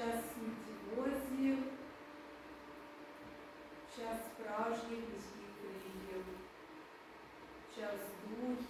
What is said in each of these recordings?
Час сміттєвозів, час справжніх міських криків, час духів,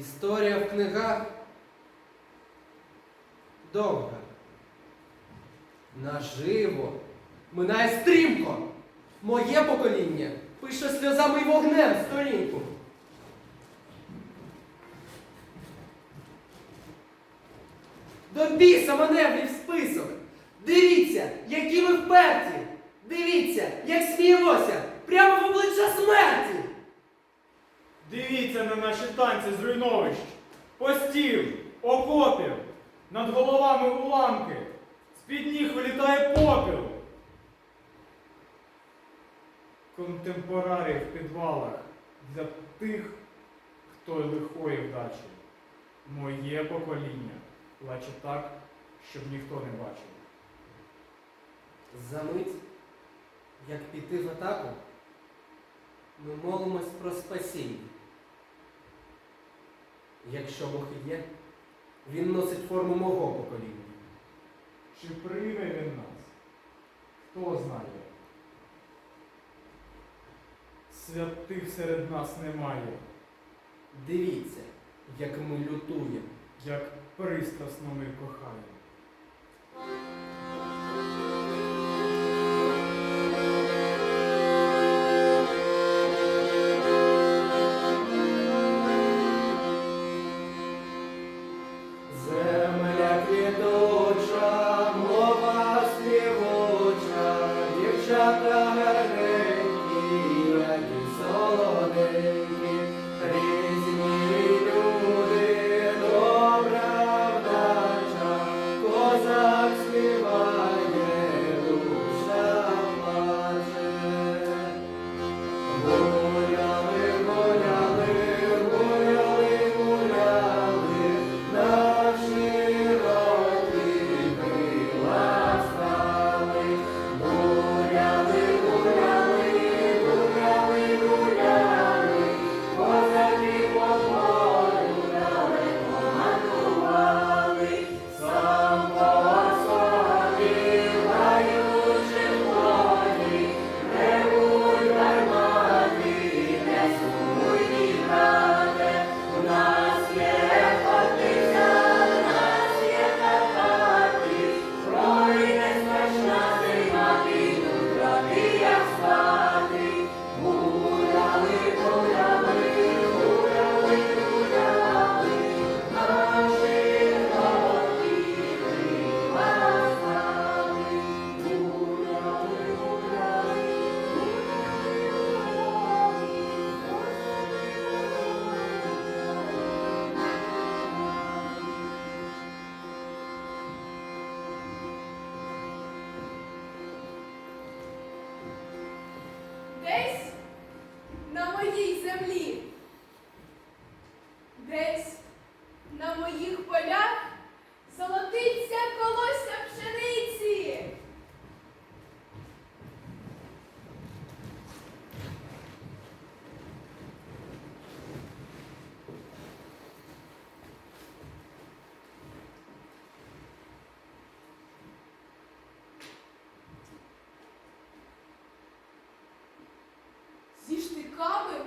Історія в книгах довга. Наживо. Минає стрімко. Моє покоління пише сльозами й вогнем сторінку. До біса маневрів список. Дивіться, які ми вперті. Дивіться, як сміємося прямо в обличчя смерті. Дивіться на наші танці зруйновищ, постів, окопів, над головами уламки, з-під ніг вилітає попіл. Контемпорарій в підвалах для тих, хто лихої вдачі. Моє покоління плаче так, щоб ніхто не бачив. Замить, як піти в атаку, ми молимось про спасіння. Якщо Бог є, він носить форму мого покоління. Чи прийме він нас? хто знає. Святих серед нас немає, Дивіться, як ми лютуємо. як пристрасно ми кохаємо. God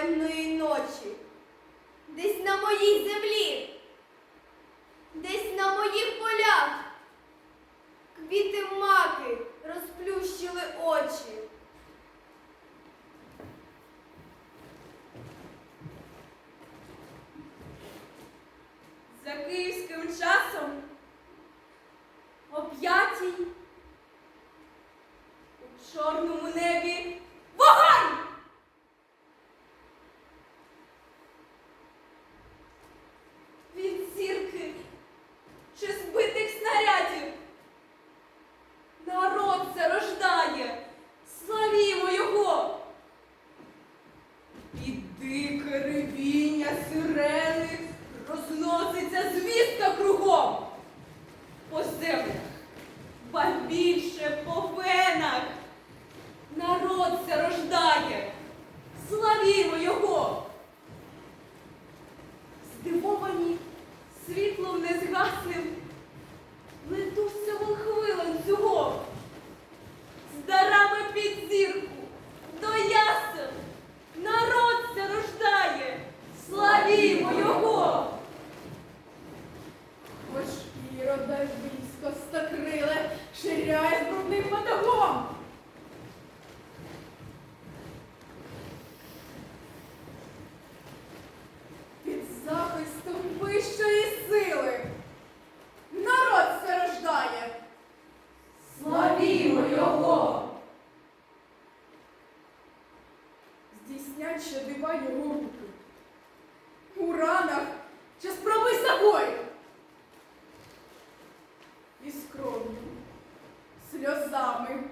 темної ночі, десь на моїй землі, десь на моїх полях. Квіти маки розплющили очі. За київським часом Filhos da.